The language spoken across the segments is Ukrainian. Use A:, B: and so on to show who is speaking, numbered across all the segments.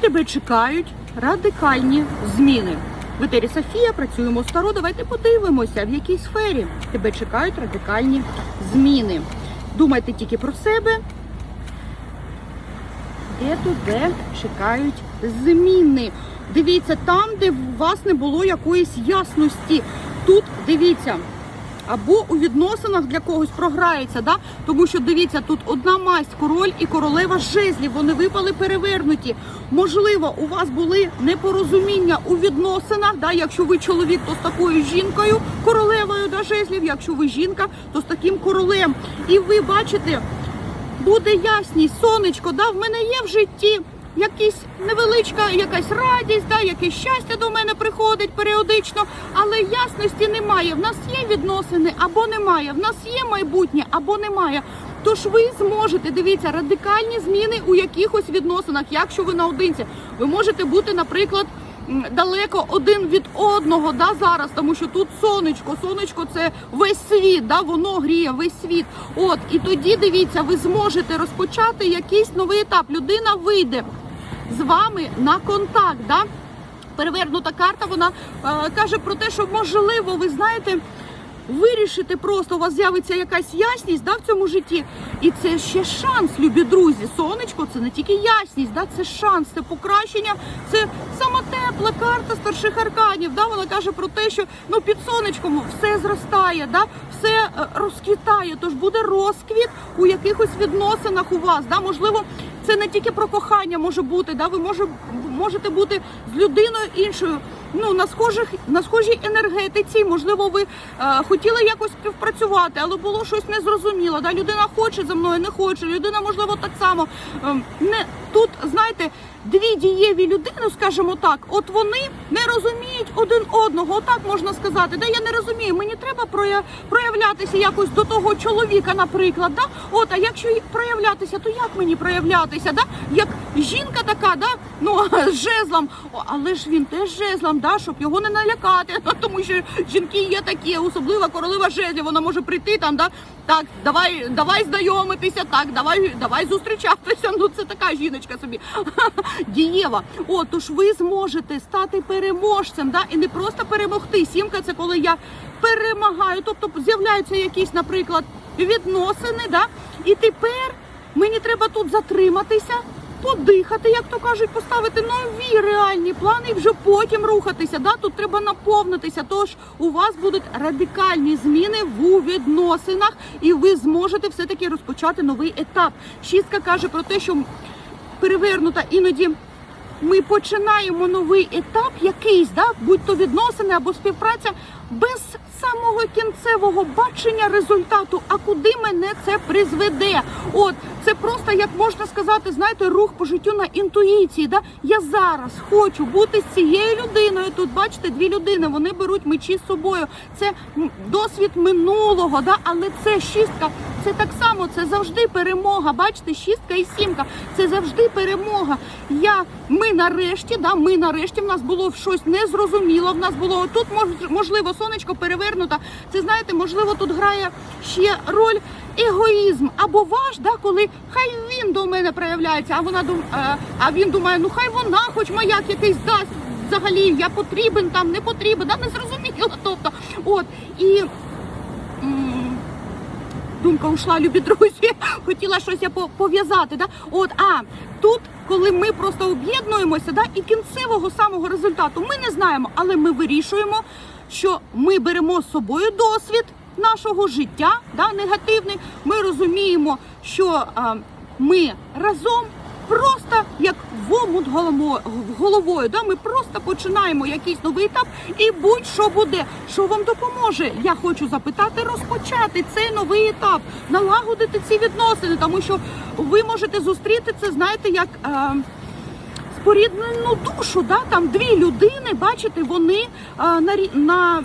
A: тебе чекають радикальні зміни. В етері Софія працюємо старо. Давайте подивимося, в якій сфері тебе чекають радикальні зміни. Думайте тільки про себе. Де туди чекають зміни. Дивіться, там, де у вас не було якоїсь ясності. Тут дивіться. Або у відносинах для когось програється, да? тому що дивіться, тут одна масть, король і королева жезлів, вони випали перевернуті. Можливо, у вас були непорозуміння у відносинах, да? якщо ви чоловік, то з такою жінкою, королевою да, жезлів, якщо ви жінка, то з таким королем. І ви бачите, буде ясність, сонечко, да, в мене є в житті якісь невеличка якась радість, да, якесь щастя до мене приходить періодично, але ясності немає. В нас є відносини або немає, в нас є майбутнє або немає. Тож ви зможете дивіться радикальні зміни у якихось відносинах, якщо ви наодинці. Ви можете бути, наприклад. Далеко один від одного, да, зараз, тому що тут сонечко, сонечко це весь світ, да, воно гріє весь світ. От і тоді дивіться, ви зможете розпочати якийсь новий етап. Людина вийде з вами на контакт. Да? Перевернута карта, вона е, каже про те, що можливо, ви знаєте, вирішити просто, у вас з'явиться якась ясність да, в цьому житті. І це ще шанс, любі друзі. Сонечко це не тільки ясність, да, це шанс, це покращення, це сама тепла карта старших арканів. Да, вона каже про те, що ну, під сонечком все зростає, да, все е, розквітає, тож буде розквіт у якихось відносинах у вас. Да, можливо, це не тільки про кохання може бути, да, ви може, можете бути з людиною іншою. Ну, на схожих на схожій енергетиці, можливо, ви е, хотіли якось співпрацювати, але було щось незрозуміло. Да? Людина хоче за мною, не хоче. Людина, можливо, так само е, не тут, знаєте, дві дієві людини, скажімо так, от вони не розуміють один одного. Отак можна сказати. Да, я не розумію. Мені треба проявлятися якось до того чоловіка, наприклад. Да? От, а якщо проявлятися, то як мені проявлятися? Да? Як жінка така, да? ну з жезлом, але ж він теж жезлом, да? щоб його не налякати. Тому що жінки є такі, особлива королева жезлів, вона може прийти там, да? так, давай, давай знайомитися, так, давай, давай зустрічатися. Ну це така жіночка собі дієва. О, тож ви зможете стати переможцем, да? і не просто перемогти. Сімка це коли я перемагаю, тобто з'являються якісь, наприклад, відносини, да? і тепер мені треба тут затриматися. Подихати, як то кажуть, поставити нові реальні плани і вже потім рухатися. Да? Тут треба наповнитися. Тож у вас будуть радикальні зміни в відносинах, і ви зможете все-таки розпочати новий етап. Шістка каже про те, що перевернута іноді ми починаємо новий етап, якийсь, да, будь то відносини або співпраця, без самого кінцевого бачення результату, а куди мене це призведе. От це просто як можна сказати, знаєте, рух по життю на інтуїції. Да? Я зараз хочу бути з цією людиною. Тут бачите, дві людини вони беруть мечі з собою. Це досвід минулого, да? але це шістка. Це так само, це завжди перемога. Бачите, шістка і сімка. Це завжди перемога. Я, ми нарешті, да, ми нарешті в нас було щось незрозуміло. В нас було тут мож- можливо сонечко перевернута. Це знаєте, можливо, тут грає ще роль егоїзм або ваш, да, коли хай він до мене проявляється, а вона а він думає, ну хай вона, хоч маяк якийсь дасть. Взагалі я потрібен там, не потрібен, да, не зрозуміло. Тобто, от і. Думка ушла, любі друзі. Хотіла щось я по- пов'язати. Да? От, а тут, коли ми просто об'єднуємося, да, і кінцевого самого результату ми не знаємо, але ми вирішуємо, що ми беремо з собою досвід нашого життя, да, негативний. Ми розуміємо, що а, ми разом. Просто як в омут голово- головою, да, ми просто починаємо якийсь новий етап, і будь-що буде, що вам допоможе. Я хочу запитати, розпочати цей новий етап, налагодити ці відносини, тому що ви можете зустріти це, знаєте, як е, споріднену душу. Да? Там дві людини, бачите, вони е, на, на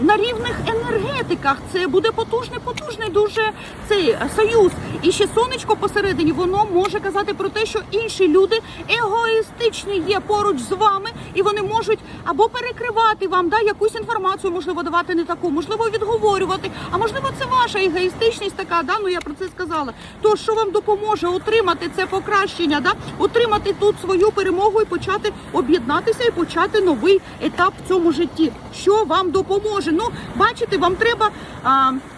A: на рівних енергетиках. Це буде потужний, потужний дуже цей союз. І ще сонечко посередині воно може казати про те, що інші люди егоїстичні є поруч з вами, і вони можуть або перекривати вам да, якусь інформацію, можливо, давати не таку, можливо, відговорювати. А можливо, це ваша егоїстичність така. Да? Ну я про це сказала. То що вам допоможе отримати це покращення, да? отримати тут свою перемогу і почати об'єднатися і почати новий етап в цьому житті. Що вам допоможе? Ну, бачите, вам треба,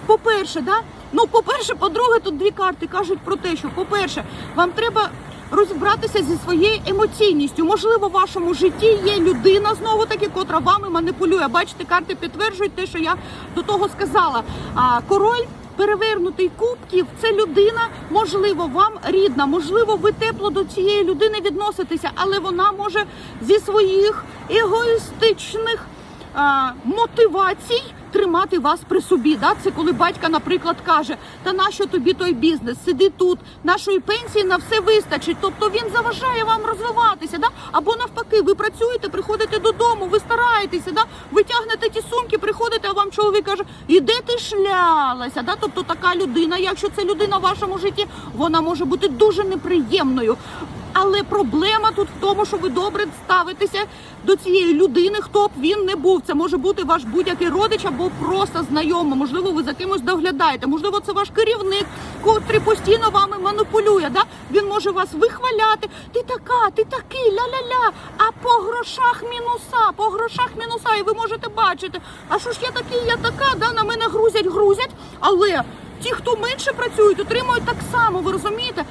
A: по-перше, да? ну, по-перше, по-друге, тут дві карти кажуть про те, що, по-перше, вам треба. Розібратися зі своєю емоційністю. Можливо, в вашому житті є людина знову таки, котра вами маніпулює. Бачите, карти підтверджують те, що я до того сказала. А король перевернутий кубків це людина, можливо, вам рідна, можливо, ви тепло до цієї людини відноситеся, але вона може зі своїх егоїстичних мотивацій тримати вас при собі. Да? Це коли батька, наприклад, каже: Та нащо тобі той бізнес? Сиди тут, нашої пенсії на все вистачить. Тобто він заважає вам розвиватися. Да? Або навпаки, ви працюєте, приходите додому, ви стараєтеся, да? ви тягнете ті сумки, приходите, а вам чоловік каже, і ти шлялася? Да? Тобто така людина, якщо це людина в вашому житті, вона може бути дуже неприємною. Але проблема тут в тому, що ви добре ставитеся до цієї людини, хто б він не був. Це може бути ваш будь-який родич або просто знайомий. Можливо, ви за кимось доглядаєте. Можливо, це ваш керівник, котрий постійно вами маніпулює. Да? Він може вас вихваляти. Ти така, ти такий, ля-ля-ля. А по грошах мінуса, по грошах мінуса. І ви можете бачити, а що ж я такий, я така, да? на мене грузять, грузять. Але ті, хто менше працюють, отримують так само. Ви розумієте?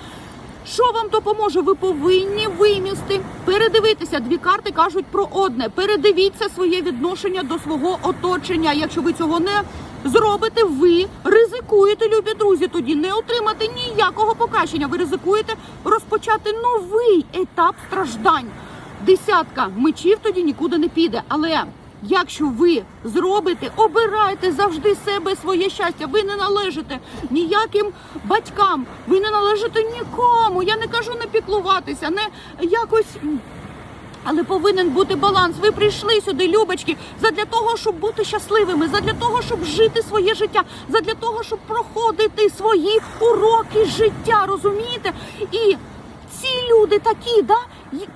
A: Що вам допоможе? Ви повинні вимісти, передивитися. Дві карти кажуть про одне. Передивіться своє відношення до свого оточення. Якщо ви цього не зробите, ви ризикуєте, любі друзі. Тоді не отримати ніякого покращення. Ви ризикуєте розпочати новий етап страждань. Десятка мечів тоді нікуди не піде. Але Якщо ви зробите, обирайте завжди себе своє щастя. Ви не належите ніяким батькам, ви не належите нікому. Я не кажу не піклуватися, не якось. Але повинен бути баланс. Ви прийшли сюди, любочки, задля того, щоб бути щасливими, задля того, щоб жити своє життя, задля того, щоб проходити свої уроки життя. Розумієте? І ці люди такі, да? й-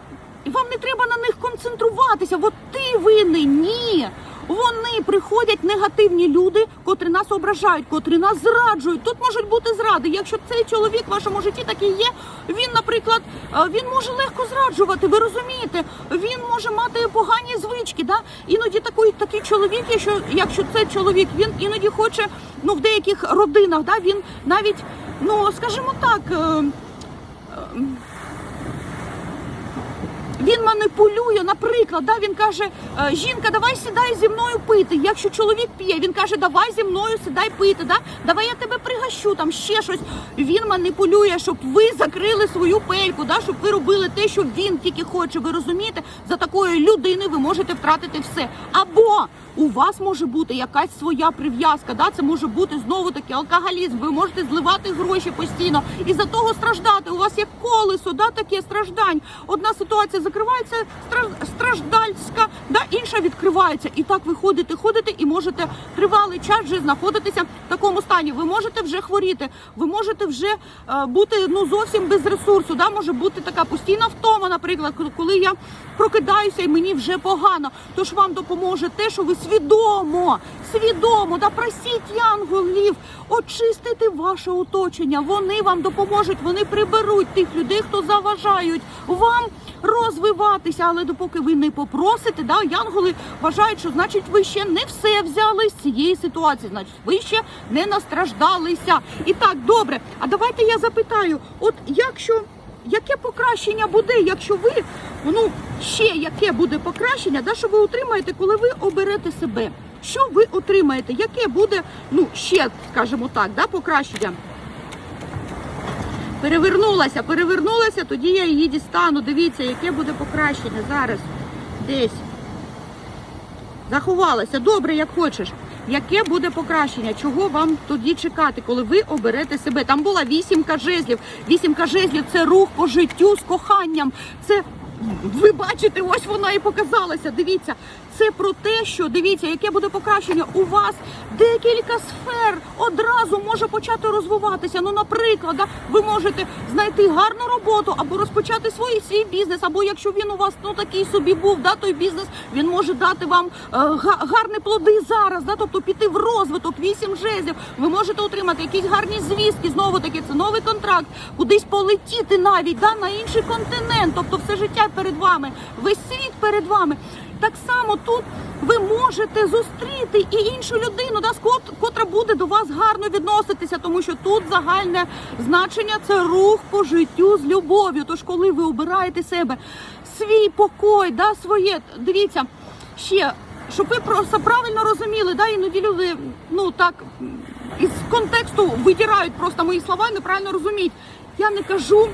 A: і вам не треба на них концентруватися. От ти винен. Ні. Вони приходять негативні люди, котрі нас ображають, котрі нас зраджують. Тут можуть бути зради. Якщо цей чоловік в вашому житті такий є, він, наприклад, е, він може легко зраджувати. Ви розумієте? Він може мати погані звички. Да? Іноді такий, такий чоловік, якщо, якщо це чоловік, він іноді хоче, ну в деяких родинах, да, він навіть, ну скажімо так. е, Він маніпулює, наприклад, да, він каже, «Е, жінка, давай сідай зі мною пити. Якщо чоловік п'є, він каже, давай зі мною сідай пити, да? давай я тебе пригощу, там ще щось. Він маніпулює, щоб ви закрили свою пельку, да? щоб ви робили те, що він тільки хоче. Ви розумієте, за такої людини ви можете втратити все. Або у вас може бути якась своя прив'язка, да? це може бути знову таки алкоголізм. Ви можете зливати гроші постійно і за того страждати. У вас є колесо, да, таке страждань. Одна ситуація закривається страждальська, да, інша відкривається. І так ви ходите, ходите і можете тривалий час вже знаходитися в такому стані. Ви можете вже хворіти, ви можете вже е, бути ну зовсім без ресурсу. Да? Може бути така постійна втома, наприклад, коли я прокидаюся і мені вже погано. Тож вам допоможе те, що ви свідомо, свідомо да просіть янголів очистити ваше оточення. Вони вам допоможуть, вони приберуть тих людей, хто заважають вам розвиватися. Але допоки ви не попросите, да, янголи вважають, що значить ви ще не все взяли з цієї ситуації, значить ви ще не настраждалися. І так, добре. А давайте я запитаю: от якщо. Яке покращення буде, якщо ви ну ще яке буде покращення, да, що ви отримаєте, коли ви оберете себе? Що ви отримаєте? Яке буде, ну ще, скажімо так, да, покращення? Перевернулася, перевернулася, тоді я її дістану. Дивіться, яке буде покращення зараз. Десь. Заховалася. Добре, як хочеш. Яке буде покращення? Чого вам тоді чекати, коли ви оберете себе? Там була вісімка жезлів. Вісімка жезлів це рух по життю з коханням. Це ви бачите, ось вона і показалася. Дивіться, Це про те, що дивіться, яке буде покращення. У вас декілька сфер одразу може почати розвиватися. Ну, наприклад, да, ви можете знайти гарну роботу або розпочати свій свій бізнес, або якщо він у вас ну такий собі був, да, той бізнес він може дати вам е, гарні плоди зараз, да, тобто піти в розвиток, вісім жезлів. Ви можете отримати якісь гарні звістки. Знову таки, це новий контракт, кудись полетіти навіть да, на інший континент. Тобто все життя перед вами, весь світ перед вами. Так само тут ви можете зустріти і іншу людину, да, котра буде до вас гарно відноситися, тому що тут загальне значення це рух по життю з любов'ю. Тож, коли ви обираєте себе свій покой, да, своє, дивіться ще, щоб ви просто правильно розуміли, да, іноді люди, ну так із контексту витирають просто мої слова неправильно розуміють. Я не кажу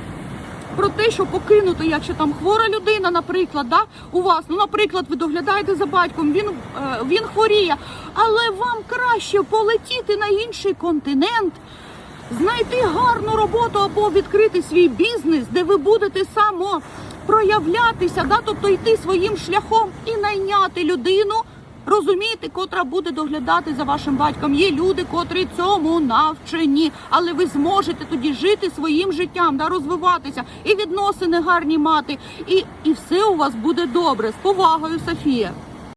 A: про те, що покинути, якщо там хвора людина, наприклад, да, у вас, ну, наприклад, ви доглядаєте за батьком, він, е, він хворіє, але вам краще полетіти на інший континент, знайти гарну роботу або відкрити свій бізнес, де ви будете само проявлятися, да, тобто йти своїм шляхом і найняти людину. Розумієте, котра буде доглядати за вашим батьком. Є люди, котрі цьому навчені, але ви зможете тоді жити своїм життям, да, розвиватися і відносини гарні мати, і, і все у вас буде добре. З повагою, Софія.